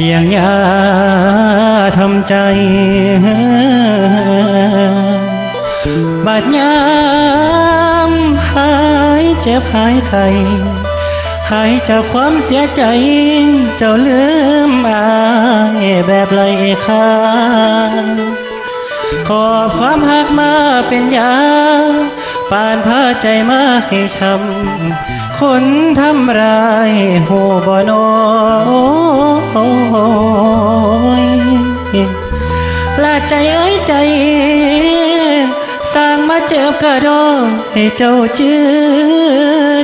พียงยาทำใจ บาดยามหายเจ็บหายไข้หายจากความเสียใจ เจ้าลืมอายแบบไรค่าขอบความหักมาเป็นยา ปานพาใจมาให้ช้ำคนทำร้ายหูบ่นอยละใจเอ้ยใจ สร้างมาเจ็บกระดองให้เจ้าจื้อ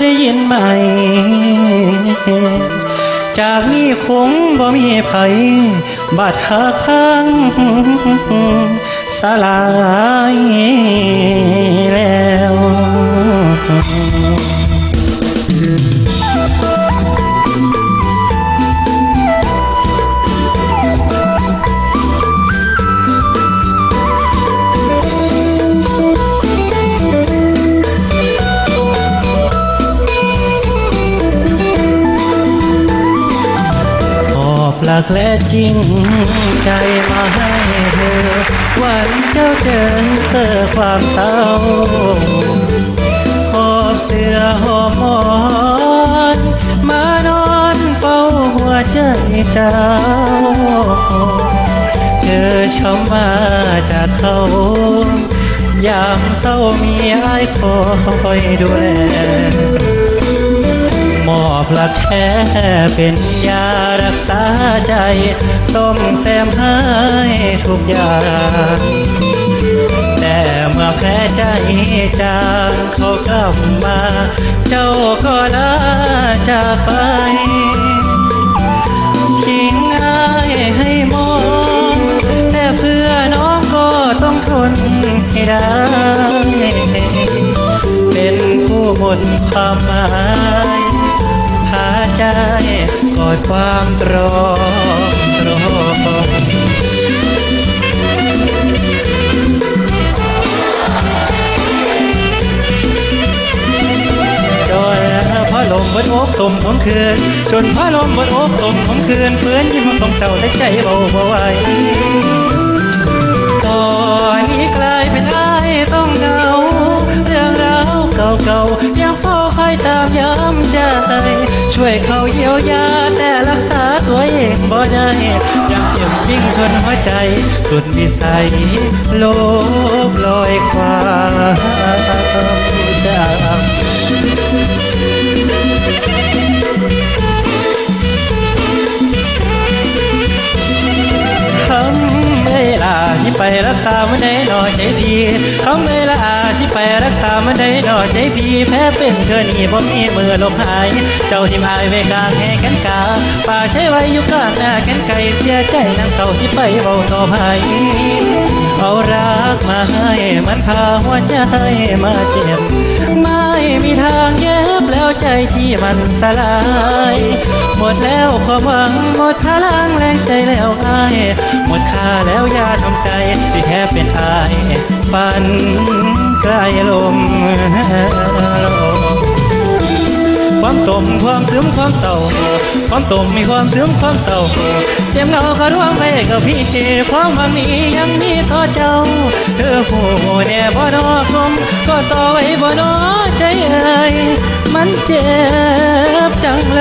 ได้ยินไหม จากนี้คงบ่มีภัยบาดหักพังสลายแล้ว กและจริงใจมาให้เธอ วันเจ้าเจอเธอความเศร้าหอบเสื้อหอบหมอนมานอนเฝ้าหัวใจเจ้า เธอช้ำมาจากเขายามเศร้ามีไอ้ายคอยดูแล หมอบหลักแท้เป็นยารักษาใจส้มแซมให้ทุกอย่างแต่เมื่อแพ้ใจจางเขากลับมา เจ้าก็ลาจากไปทิ้งอายให้มองแต่เพื่อน้องก็ต้องทนให้ได้ เป็นผู้หมดความหมายพา ใจกอดความตรอมตรอมจนพระลมบนอกตมของคืน จนพระลมบนอกตมของคืนเพื่อนยิ้มของเจ้าและใจเบาเบาไหวตอนนี้ วยเขาเยียวยาแต่รักษาตัวเองบ่ได้ยังเจ็บวิ่งชนหัวใจ สุดวิสัยโลบลอยควา ไปรักษามันได้หน่อใจพี่คำเอ้ยลาที่ไปรักษามันได้หน่อใจพี่แพ้เป็นเธอนี่บ่มีมือลมหาย เจ้าทิมอายไว้กลางแห่งกันกาป่าใช้ไว้อยู่กลางหน้ากันไก่เสียใจนางเศร้าที่ไปเบาต่อภัยเอารักมาให้มันพาหัวใจมาเจ็บไม่มีทางเย็บแล้ว ใจที่มันสลาย หมดแล้วความหวังหมดพลังแรงใจแล้วอายหมดค่าแล้วยาทำใจที่แค่เป็นอายฝันใกล้ลมลมความตมความซึมความเศร้า ความตมมีความซึมความเศร้า เจ็บเงาขาดวงไปกับพี่เความหวังนี้ยังมีต่อเจ้า เธอผู้แน่บ่นอกลมก็สอไว้บ่นอใจเอ่ยันเจ็บจังเล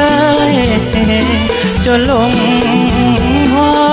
ย จนลงหัว